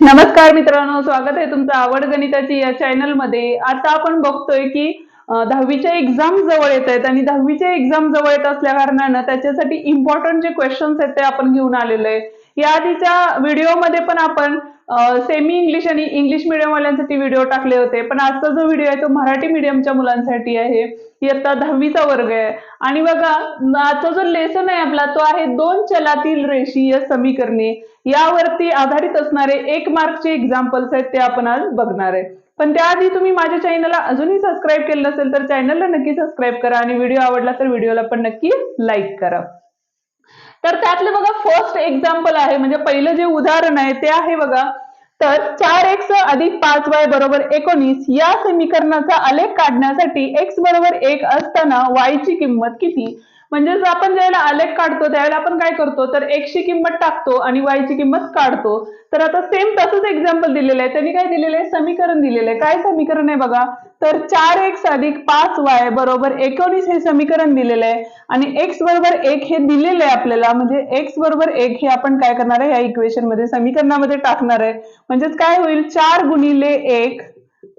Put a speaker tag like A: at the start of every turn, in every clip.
A: नमस्कार मित्रांनो स्वागत आहे तुमचं आवड गणिताची या चॅनलमध्ये. आता आपण बघतोय की दहावीच्या एक्झाम जवळ येत आहेत आणि दहावीच्या एक्झाम जवळ येत असल्या कारणानं त्याच्यासाठी इम्पॉर्टंट जे क्वेश्चन्स आहेत ते आपण घेऊन आलेलो आहे. या आधीच्या व्हिडिओमध्ये पण आपण सेमी इंग्लिश आणि इंग्लिश मिडियमवाल्यांसाठी व्हिडिओ टाकले होते. पण आजचा जो व्हिडिओ आहे तो मराठी मिडियमच्या मुलांसाठी आहे. इयत्ता दहावीचा वर्ग आहे. आणि बघा आजचा जो लेसन आहे आपला तो आहे दोन चलातील रेषीय समीकरणे. यावरती आधारित असणारे एक मार्कचे एक्झाम्पल्स आहेत ते आपण आज बघणार आहे. पण त्याआधी तुम्ही माझ्या चॅनलला अजूनही सबस्क्राईब केलं नसेल तर चॅनलला नक्की सबस्क्राईब करा. आणि व्हिडिओ आवडला तर व्हिडिओला पण नक्की लाईक करा. तर त्यातलं बघा फर्स्ट एक्झाम्पल आहे. म्हणजे पहिलं जे उदाहरण आहे ते आहे बघा. तर चार एक्स अधिक पाच वाय बरोबर एकोणीस या समीकरणाचा आलेख काढण्यासाठी एक्स बरोबर एक असताना वायची ची किंमत किती? म्हणजेच आपण ज्यावेळेला आलेख काढतो त्यावेळेला आपण काय करतो? तर एक्सची ची किंमत टाकतो आणि वायची ची किंमत काढतो. तर आता सेम तसंच एक्झाम्पल दिलेलं आहे. त्यांनी काय दिलेलं आहे? समीकरण दिलेलं आहे. काय समीकरण आहे बघा? तर चार एक्स अधिक पाच वाय बरोबर एकोणीस हे समीकरण दिलेलं आहे. आणि एक्स बरोबर एक हे दिलेलं आहे आपल्याला. म्हणजे एक्स बरोबर एक हे आपण काय करणार आहे? या इक्वेशनमध्ये समीकरणामध्ये टाकणार आहे. म्हणजेच काय होईल? चार गुणिले एक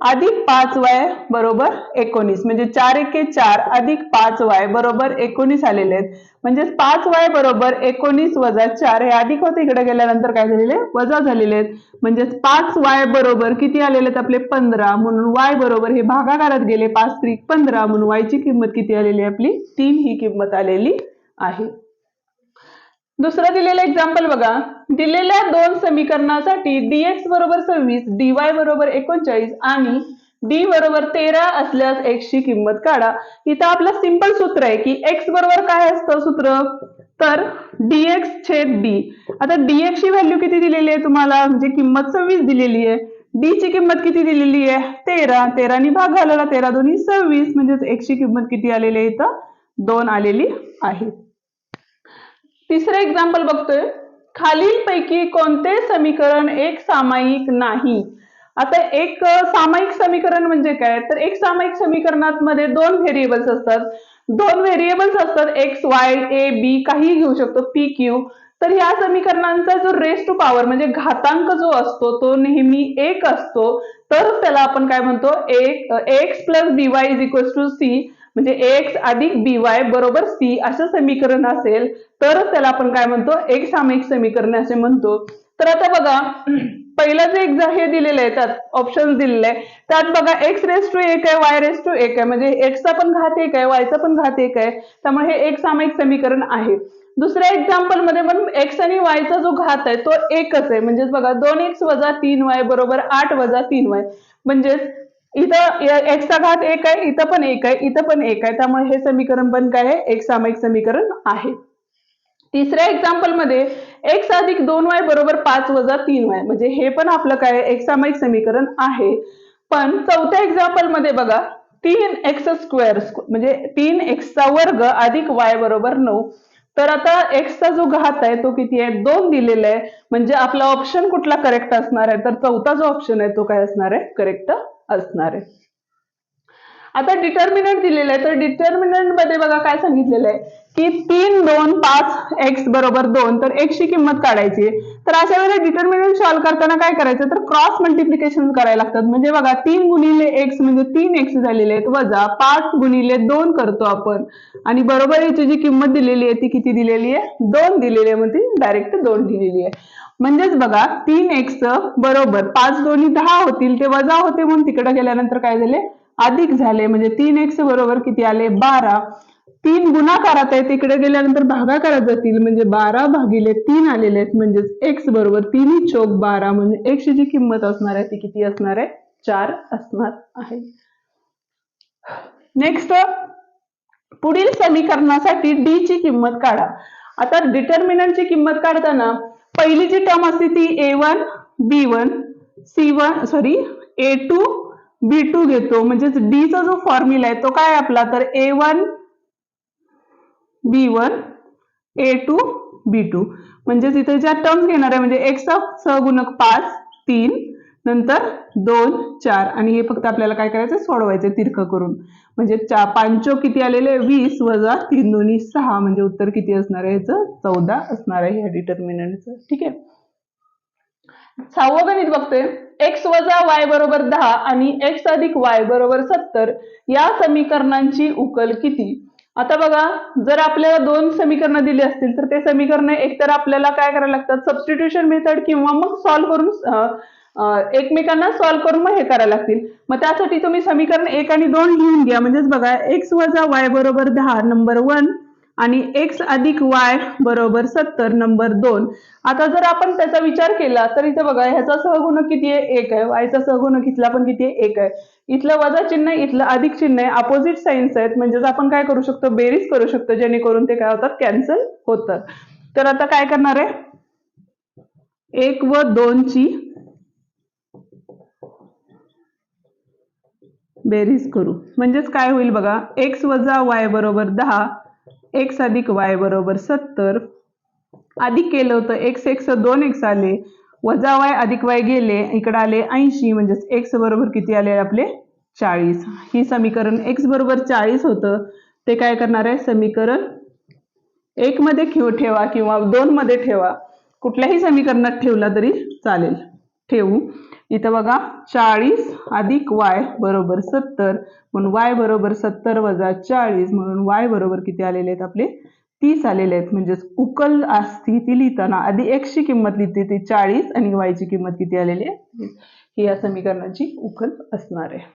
A: अधिक पाच वाय बरोबर एकोणीस. म्हणजे चार एके चार अधिक पाच वाय बरोबर एकोणीस आलेले आहेत. म्हणजेच पाच वाय बरोबर एकोणीस वजा चार हे अधिक होते इकडे गेल्यानंतर काय झालेले? वजा झालेले आहेत. म्हणजेच पाच वाय बरोबर किती आलेले आहेत आपले? पंधरा. म्हणून वाय बरोबर हे भागाकारात गेले पाच त्रिक पंधरा. म्हणून वायची ची किंमत किती आलेली आहे आपली? तीन ही किंमत आलेली आहे. दुसरं दिलेलं एक्झाम्पल बघा. दिलेल्या दोन समीकरणासाठी डीएक्स बरोबर सव्वीस डीवाय बरोबर एकोणचाळीस आणि डी बरोबर तेरा असल्यास एक्स ची किंमत काढा. इथं आपलं सिंपल सूत्र आहे की एक्स बरोबर काय असतं सूत्र? तर डीएक्स छेद डी आता डीएक्स ची व्हॅल्यू किती दिलेली आहे तुम्हाला? म्हणजे किंमत सव्वीस दिलेली आहे. डी ची किंमत किती दिलेली आहे? तेरा. तेरानी भाग घालवला. तेरा दोन्ही सव्वीस. म्हणजेच x ची किंमत किती आलेली आहे इथं? दोन आलेली आहे. तिसरं एक्झाम्पल बघतोय. खालीलपैकी कोणते समीकरण एक सामायिक नाही? आता एक सामायिक समीकरण म्हणजे काय? तर एक सामायिक समीकरणात मध्ये दोन व्हेरिएबल्स असतात. दोन व्हेरिएबल्स असतात एक्स वाय ए बी काही घेऊ शकतो पी क्यू तर ह्या समीकरणांचा जो रेस टू पॉवर म्हणजे घातांक जो असतो तो नेहमी एक असतो. तर त्याला आपण काय म्हणतो? एक X plus B Y is equals to C म्हणजे एक्स अधिक बी वाय बरोबर सी असं समीकरण असेल तरच त्याला आपण काय म्हणतो? एक सामायिक समीकरण असे म्हणतो. तर आता बघा पहिला जे एक्झाम हे दिलेलं आहे त्यात ऑप्शन दिलेले आहे त्यात बघा एक्स रेस टू एक आहे वाय रेस टू एक आहे. म्हणजे एक्सचा पण घात एक आहे वायचा पण घात एक आहे. त्यामुळे हे एक सामायिक समीकरण आहे. दुसऱ्या एक्झाम्पलमध्ये पण एक्स आणि वायचा जो घात आहे तो एकच आहे. म्हणजेच बघा दोन एक्स वजा तीन वाय बरोबर आठ वजा तीन वाय म्हणजेच इथं एक्सचा घात एक आहे इथं पण एक आहे इथं पण एक आहे. त्यामुळे हे समीकरण पण काय आहे? एक सामायिक समीकरण आहे. तिसऱ्या एक्झाम्पलमध्ये एक्स अधिक दोन वाय बरोबर पाच वजा तीन वाय म्हणजे हे पण आपलं काय एक सामायिक समीकरण आहे. पण चौथ्या एक्झाम्पलमध्ये बघा तीन एक्स स्क्वेअर म्हणजे तीन एक्सचा वर्ग अधिक वाय बरोबर नऊ. तर आता एक्सचा जो घात आहे तो किती आहे? दोन दिलेला आहे. म्हणजे आपला ऑप्शन कुठला करेक्ट असणार आहे? तर चौथा जो ऑप्शन आहे तो काय असणार आहे? करेक्ट असणार. आहे आता डिटर्मिनंट दिलेलं आहे. तर डिटर्मिनंटमध्ये बघा काय सांगितलेलं आहे? की तीन दोन पाच एक्स बरोबर दोन तर एक्सची किंमत काढायची तर अशा वेळेला डिटर्मिनंट सॉल्व्ह करताना काय करायचं? तर क्रॉस मल्टिप्लिकेशन करायला लागतात. म्हणजे बघा तीन गुणिले एक्स म्हणजे तीन एक्स झालेले आहेत वजा पाच गुणिले दोन करतो आपण. आणि बरोबर याची जी किंमत दिलेली आहे ती किती दिलेली आहे? दोन दिलेली आहे. म्हणजे डायरेक्ट दोन दिलेली आहे. म्हणजेच बघा तीन एक्स बरोबर पाच दोन्ही दहा होतील ते वजा होते म्हणून तिकडे गेल्यानंतर काय झाले? अधिक झाले. म्हणजे तीन एक्स बरोबर किती आले? बारा. तीन गुणाकारात आहे तिकडे गेल्यानंतर भागाकारात जातील. म्हणजे बारा भागिले तीन आलेले आहेत. म्हणजेच एक्स बरोबर तिन्ही चोक बारा. म्हणजे एक्सची जी किंमत असणार आहे ती किती असणार आहे? चार असणार आहे. नेक्स्ट पुढील समीकरणासाठी डी ची किंमत काढा. आता डिटर्मिनंटची किंमत काढताना पहिली जी टर्म असते ती A one B one C one sorry A two B two घेतो. म्हणजेच डीचा जो फॉर्म्युला आहे तो काय आपला? तर A one B one A two B two म्हणजेच इथे ज्या टर्म्स घेणार आहे म्हणजे एक्सचा सहगुणक पाच तीन नंतर दोन चार आणि हे फक्त आपल्याला काय करायचं सोडवायचं तिरकं करून. म्हणजे चा पांचो किती आलेले? वीस वजा तीन दोन्ही सहा. म्हणजे उत्तर किती असणार आहे याचं? चौदा असणार आहे ह्या डिटर्मिनंटचं ठीक आहे? सहावं गणित बघते एक्स वजा वाय बरोबर दहा आणि एक्स अधिक वाय बरोबर सत्तर. या समीकरणांची उकल किती? आता बघा जर आपल्याला दोन समीकरणं दिली असतील तर ते समीकरण एकतर आपल्याला काय करायला लागतात? सबस्टिट्युशन मेथड किंवा मग सॉल्व्ह करून एकमेकांना सॉल्व्ह करून मग हे करायला लागतील. मग त्यासाठी तुम्ही समीकरण एक आणि दोन लिहून घ्या. म्हणजेच बघा एक्स वजा वाय बरोबर दहा नंबर वन आणि एक्स अधिक वाय बरोबर सत्तर नंबर दोन. आता जर आपण त्याचा विचार केला तर इथे बघा ह्याचा सहगुणक किती आहे? एक आहे. वायचा सहगुणक इथला पण किती आहे? एक आहे. इथलं वजा चिन्ह आहे, इथलं अधिक चिन्ह आहे. अपोजिट साईन्स आहेत. म्हणजेच आपण काय करू शकतो? बेरीज करू शकतो. जेणेकरून ते काय होतात? कॅन्सल होतं. तर आता काय करणार आहे? एक व दोनची बेरीज करू. म्हणजेच काय होईल बघा एक्स वजा वाय बरोबर दहा एक्स अधिक वाय बरोबर सत्तर अधिक केलं होतं एक्स एक्स दोन एक्स आले वजा वाय अधिक वाय गेले इकडे आले ऐंशी म्हणजेच एक्स बरोबर किती आले आपले? चाळीस. ही समीकरण एक्स बरोबर चाळीस होतं ते काय करणार आहे? समीकरण एक मध्ये ठेवा किंवा दोन मध्ये ठेवा. कुठल्याही समीकरणात ठेवला तरी चालेल. ठेवू. इथं बघा चाळीस अधिक वाय बरोबर सत्तर. म्हणून वाय बरोबर सत्तर वजा चाळीस म्हणून वाय बरोबर किती आलेले आहेत आपले? तीस आलेले आहेत. म्हणजेच उकल असती ती लिहिताना आधी एक्सची किंमत लिहिते ती चाळीस आणि वायची किंमत किती आलेली आहे? ही या समीकरणाची उकल असणार आहे.